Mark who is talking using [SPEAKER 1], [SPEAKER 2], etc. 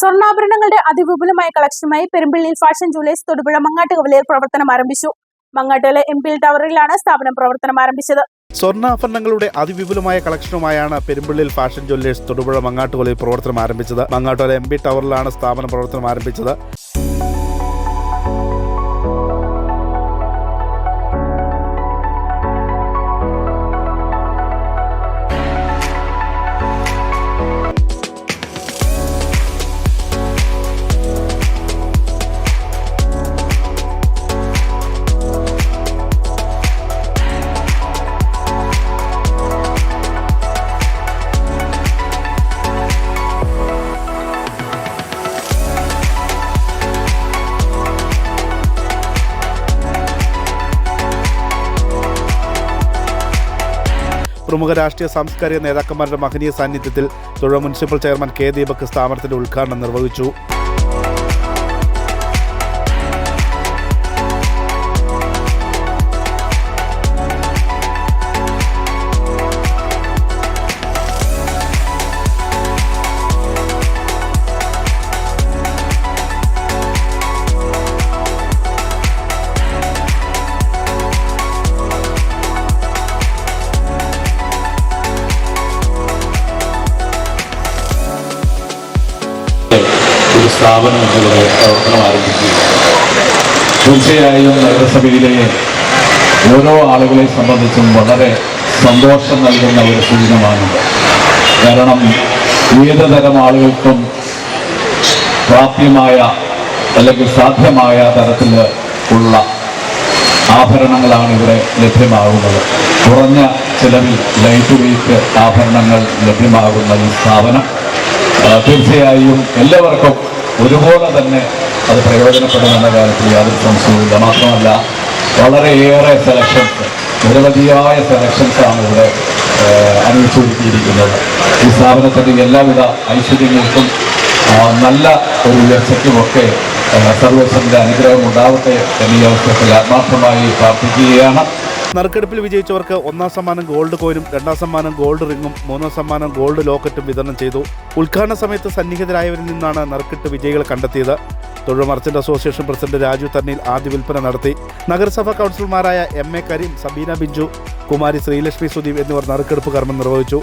[SPEAKER 1] സ്വർണാഭരണങ്ങളുടെ അതിവിപുലമായ കളക്ഷനുമായി പെരുമ്പിള്ളിയിൽ ഫാഷൻ ജുവലേഴ്സ് തൊടുപുഴ മങ്ങാട്ട് കവലയിൽ പ്രവർത്തനം ആരംഭിച്ചു. മങ്ങാട്ടുകളെ എം പി ടവറിലാണ് സ്ഥാപനം പ്രവർത്തനം ആരംഭിച്ചത്.
[SPEAKER 2] സ്വർണാഭരണങ്ങളുടെ അതിവിപുലമായ കളക്ഷനുമായാണ് പെരുമ്പള്ളിയിൽ ഫാഷൻ ജ്വല്ലേഴ്സ് തൊടുപുഴ മങ്ങാട്ടുകൊലയിൽ പ്രവർത്തനം ആരംഭിച്ചത്. മങ്ങാട്ടുകൊല എം പി ടവറിലാണ് സ്ഥാപനം പ്രവർത്തനം ആരംഭിച്ചത്. പ്രമുഖ രാഷ്ട്രീയ സാംസ്കാരിക നേതാക്കന്മാരുടെ മഹനീയ സാന്നിധ്യത്തിൽ തുഴ മുനിസിപ്പൽ ചെയർമാൻ കെ ദീപക് സ്ഥാപനത്തിന്റെ ഉദ്ഘാടനം നിർവഹിച്ചു.
[SPEAKER 3] ഒരു സ്ഥാപനം ഇവിടെ പ്രവർത്തനം ആരംഭിക്കുക തീർച്ചയായും നഗരസഭയിലെ ഓരോ ആളുകളെ സംബന്ധിച്ചും വളരെ സന്തോഷം നൽകുന്ന ഒരു സൂചനമാണിത് കാരണം ഏത് തരം ആളുകൾക്കും പ്രാപ്യമായ അല്ലെങ്കിൽ സാധ്യമായ തരത്തിൽ ഉള്ള ആഭരണങ്ങളാണ് ഇവിടെ ലഭ്യമാകുന്നത്. കുറഞ്ഞ ചിലവിൽ ലൈറ്റ് വെയിറ്റ് ആഭരണങ്ങൾ ലഭ്യമാകുന്ന ഈ സ്ഥാപനം തീർച്ചയായും എല്ലാവർക്കും ഒരുപോലെ തന്നെ അത് പ്രയോജനപ്പെടുമെന്ന കാര്യത്തിൽ യാതൊരു സംശയവുമില്ല. മാത്രമല്ല വളരെയേറെ സെലക്ഷൻസ് നിരവധിയായ സെലക്ഷൻസ് ആണ് ഇവിടെ ആ, അണിയിച്ചൊരുക്കിയിരിക്കുന്നത് ഈ സ്ഥാപനത്തിന്റെ എല്ലാവിധ ഐശ്വര്യങ്ങൾക്കും നല്ല ഒരു ഉയർച്ചയ്ക്കുമൊക്കെ സർവേശ്വരന്റെ അനുഗ്രഹം ഉണ്ടാവട്ടെ എന്നീ അവസരത്തിൽ ആത്മാർത്ഥമായി പ്രാർത്ഥിക്കുകയാണ്.
[SPEAKER 2] നറുക്കെടുപ്പിൽ വിജയിച്ചവർക്ക് ഒന്നാം സമ്മാനം ഗോൾഡ് കോയിനും രണ്ടാം സമ്മാനം ഗോൾഡ് റിങ്ങും മൂന്നാം സമ്മാനം ഗോൾഡ് ലോക്കറ്റും വിതരണം ചെയ്തു. ഉദ്ഘാടന സമയത്ത് സന്നിഹിതരായവരിൽ നിന്നാണ് നറുക്കെട്ട് വിജയികളെ കണ്ടെത്തിയത്. തൊഴിൽ മർച്ചന്റ് അസോസിയേഷൻ പ്രസിഡന്റ് രാജു തന്നിൽ ആദ്യ വിൽപ്പന നടത്തി. നഗരസഭാ കൗൺസിലർമാരായ എം എ കരീം സബീന ബിഞ്ചു കുമാരി ശ്രീലക്ഷ്മി സുദീപ് എന്നിവർ നറുക്കെടുപ്പ് കർമ്മം നിർവഹിച്ചു.